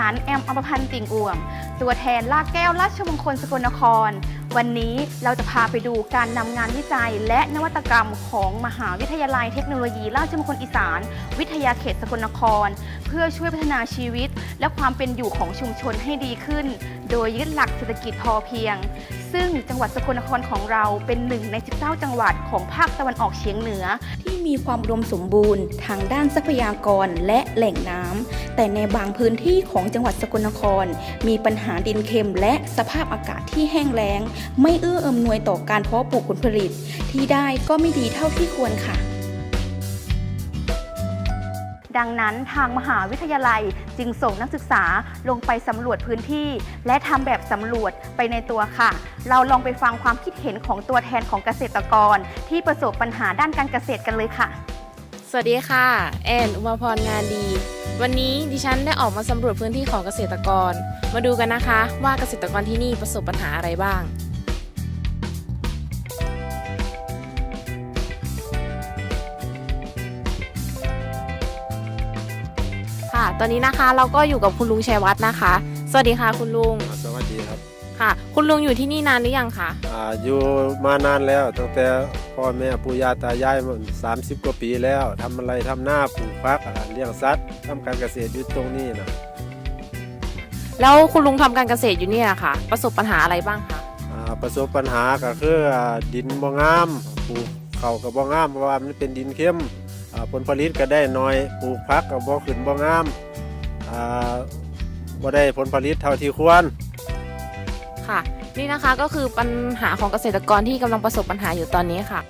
ฉันแอมอมพันธ์ติ่งอ่วม ตัวแทนลากแก้วราชมงคลสกลนคร วันนี้เราจะพาไปดูการนำงานวิจัย และนวัตกรรมของมหาวิทยาลัยเทคโนโลยีราชมงคลอีสาน วิทยาเขตสกลนคร เพื่อช่วยพัฒนาชีวิต และความเป็นอยู่ของชุมชนให้ดีขึ้น โดยยึดหลักเศรษฐกิจพอเพียง ซึ่งจังหวัดสกลนครของเราเป็นหนึ่งใน 19 จังหวัดของภาคตะวันออกเฉียงเหนือ ที่มีความอุดมสมบูรณ์ทางด้านทรัพยากรและแหล่งน้ำแต่ในบางพื้นที่ของจังหวัดสกลนคร มีปัญหาดินเค็มและสภาพอากาศที่แห้งแล้ง ไม่เอื้ออำนวยต่อการเพาะปลูกผลผลิต ที่ได้ก็ไม่ดีเท่าที่ควรค่ะ ดังนั้นทางมหาวิทยาลัยจึงส่งนักศึกษาลงไปสำรวจพื้นที่ และทำแบบสำรวจไปในตัวค่ะ เราลองไปฟังความคิดเห็นของตัวแทนของเกษตรกร ที่ประสบปัญหาด้านการเกษตรกันเลยค่ะ สวัสดีค่ะ แอนอุมาพรงานดี วันนี้ดิฉันได้ออกมาสำรวจพื้นที่ของเกษตรกร มาดูกันนะคะว่าเกษตรกรที่นี่ประสบปัญหาอะไรบ้าง ตอนนี้นะคะเราก็อยู่กับคุณลุงชัยวัฒน์นะคะ สวัสดีค่ะคุณลุงอ่าสวัสดีครับค่ะ คุณลุงอยู่ที่นี่นานหรือยังคะอ่าอยู่มานานแล้วตั้งแต่พ่อแม่ปู่ย่าตายายมัน30กว่าปีแล้วทำอะไรทำหน้าปลูกพักอ่าเลี้ยงสัตว์ทำการเกษตรอยู่ตรงนี้นะแล้วคุณลุงทำการเกษตรอยู่เนี่ยค่ะ ประสบปัญหาอะไรบ้างคะอ่าประสบปัญหาก็คืออ่าดินบ่งามปลูกข้าวก็บ่งามเพราะว่ามันเป็นดินเข้มอ่าผลผลิตก็ได้น้อยปลูกพักก็บ่ขึ้นบ่งามอ่า บ่ได้ผลผลิตเท่าที่ควร ค่ะ นี่นะคะก็คือปัญหาของเกษตรกรที่กำลังประสบปัญหาอยู่ตอนนี้ค่ะ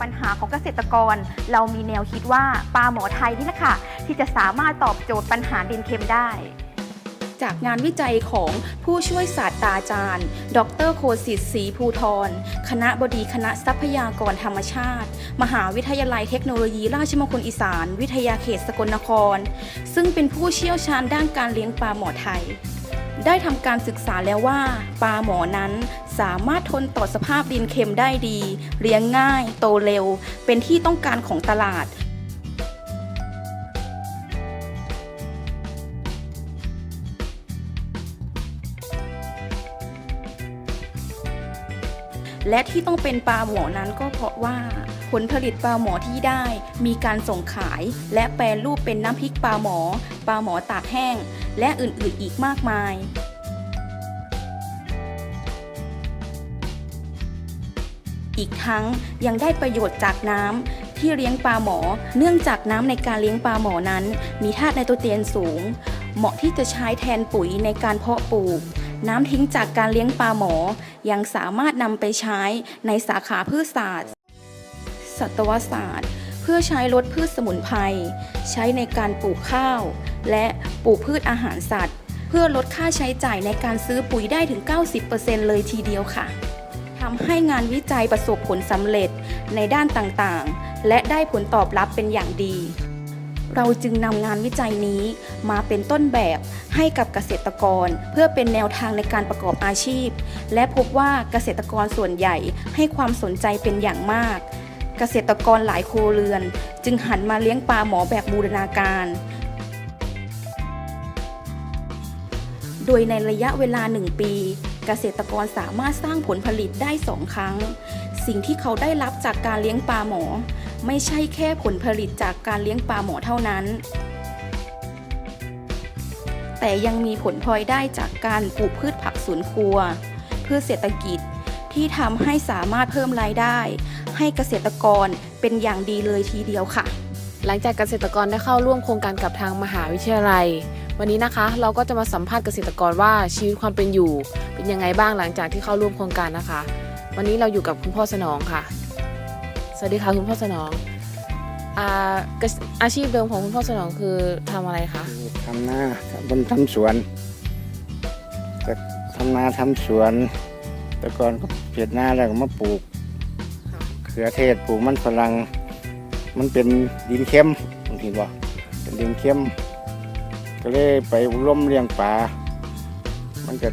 ปัญหาของเกษตรกร เรามีแนวคิดว่าปลาหมอไทยนี่แหละค่ะ ที่จะสามารถตอบโจทย์ปัญหาดินเค็มได้ จากงานวิจัยของผู้ช่วยศาสตราจารย์ ดรโคสิทธิ์ศรีภูทร คณะบดีคณะทรัพยากรธรรมชาติ มหาวิทยาลัยเทคโนโลยีราชมงคลอีสาน วิทยาเขตสกลนคร ซึ่งเป็นผู้เชี่ยวชาญด้านการเลี้ยงปลาหมอไทย ได้ทำการศึกษาแล้วว่า ปลาหมอนั้นสามารถทนต่อสภาพดินเค็มได้ดี เลี้ยงง่าย โตเร็ว เป็นที่ต้องการของตลาด และที่ต้องเป็นปลาหมอนั้นก็เพราะว่าผลผลิตปลาหมอที่ได้มีการส่งขาย และแปรรูปเป็นน้ำพริกปลาหมอ ปลาหมอตากแห้ง และอื่นๆอีกมากมายอีกทั้งยังได้ประโยชน์จากน้ำที่เลี้ยงปลาหมอ เนื่องจากน้ำในการเลี้ยงปลาหมอนั้น มีธาตุไนโตรเจนสูง เหมาะที่จะใช้แทนปุ๋ยในการเพาะปลูก น้ำทิ้งจากการเลี้ยงปลาหมอ ยังสามารถนำไปใช้ในสาขาพืชศาสตร์ สัตวศาสตร์ เพื่อใช้ลดพืชสมุนไพร ใช้ในการปลูกข้าว และปลูกพืชอาหารสัตว์ เพื่อลดค่าใช้จ่ายในการซื้อปุ๋ยได้ถึง 90%เลยทีเดียวค่ะทำให้งานวิจัยประสบผลสำเร็จในด้านต่างๆ และได้ผลตอบรับเป็นอย่างดี เราจึงนำงานวิจัยนี้มาเป็นต้นแบบให้กับเกษตรกร เพื่อเป็นแนวทางในการประกอบอาชีพ และพบว่าเกษตรกรส่วนใหญ่ให้ความสนใจเป็นอย่างมาก เกษตรกรหลายครัวเรือน จึงหันมาเลี้ยงปลาหมอแบบบูรณาการ โดยในระยะเวลา 1 ปี เกษตรกรสามารถสร้างผลผลิตได้ 2 ครั้ง สิ่งที่เขาได้รับจากการเลี้ยงปลาหมอ ไม่ใช่แค่ผลผลิตจากการเลี้ยงปลาหมอเท่านั้น แต่ยังมีผลพลอยได้จากการปลูกพืชผักสวนครัว พืชเศรษฐกิจที่ทำให้สามารถเพิ่มรายได้ ให้เกษตรกรเป็นอย่างดีเลยทีเดียวค่ะ หลังจากเกษตรกรได้เข้าร่วมโครงการกับทางมหาวิทยาลัย วันนี้นะคะ เราก็จะมาสัมภาษณ์เกษตรกรว่าชีวิตความเป็นอยู่ เป็นยังไงบ้างหลังจากที่เข้าร่วมโครงการนะคะ วันนี้เราอยู่กับคุณพ่อสนองค่ะ วัสดีค่ะคุณพ่อสนองอาเกษอาชีพเดิมของคุณพ่อสนองคือทำอะไรคะทำนาบนทำสวนแต่ทำนาทำสวน แต่ก่อนก็เพียดหน้าแล้วก็มาปลูกเขือเทศปลูกมันฝรั่งมันเป็นดินเข้มบางทีบอกเป็นดินเข้ม ก็เลยไปร่วมเลี้ยงปลา มันก็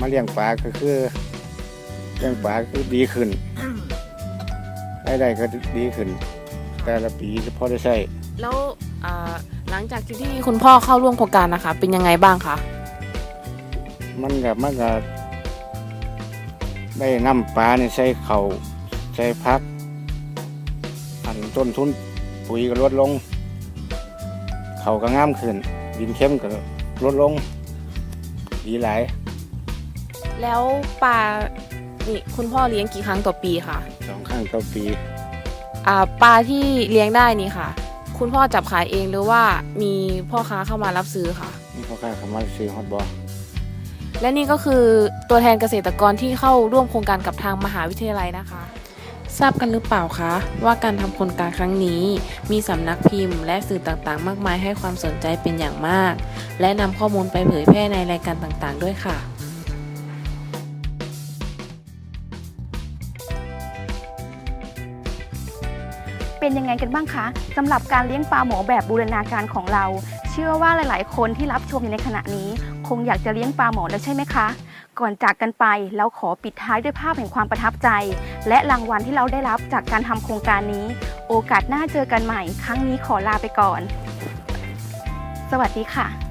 มาเลี้ยงปลาก็คือเลี้ยงปลาคือดีขึ้น รายได้ก็ดีขึ้น แต่ละปีจะพอได้ใช้แล้วอ่าหลังจากที่คุณพ่อเข้าร่วมโครงการนะคะ เป็นยังไงบ้างคะมันกับมันก็ได้น้ำปลาในใส่เขาวใส่พัก อันต้นทุนปุ๋ยก็ลดลง เขาก็งามขึ้น ดินเข้มก็ลดลง ดีหลาย แล้วปลา นี่คุณพ่อเลี้ยงกี่ครั้งต่อปีคะสองข้างต่อปีอ่าปลาที่เลี้ยงได้นี่ค่ะ คุณพ่อจับขายเองหรือว่ามีพ่อค้าเข้ามารับซื้อค่ะ นี่เขาค่าคำว่าซื้อฮอตบอลและนี่ก็คือตัวแทนเกษตรกรที่เข้าร่วมโครงการกับทางมหาวิทยาลัยนะคะ ทราบกันหรือเปล่าคะ ว่าการทำโครงการครั้งนี้ มีสำนักพิมพ์ และสื่อต่างๆ มากมายให้ความสนใจเป็นอย่างมาก และนำข้อมูลไปเผยแพร่ในรายการต่างๆ ด้วยค่ะ เป็นยังไงกันบ้างคะสำหรับการเลี้ยงปลาหมอแบบบูรณาการของเรา เชื่อว่าหลาย ๆ คนที่รับชมอยู่ในขณะนี้ คงอยากจะเลี้ยงปลาหมอแล้วใช่ไหมคะ ก่อนจากกันไปเราขอปิดท้ายด้วยภาพแห่งความประทับใจ และรางวัลที่เราได้รับจากการทำโครงการนี้ โอกาสหน้าเจอกันใหม่ ครั้งนี้ขอลาไปก่อน สวัสดีค่ะ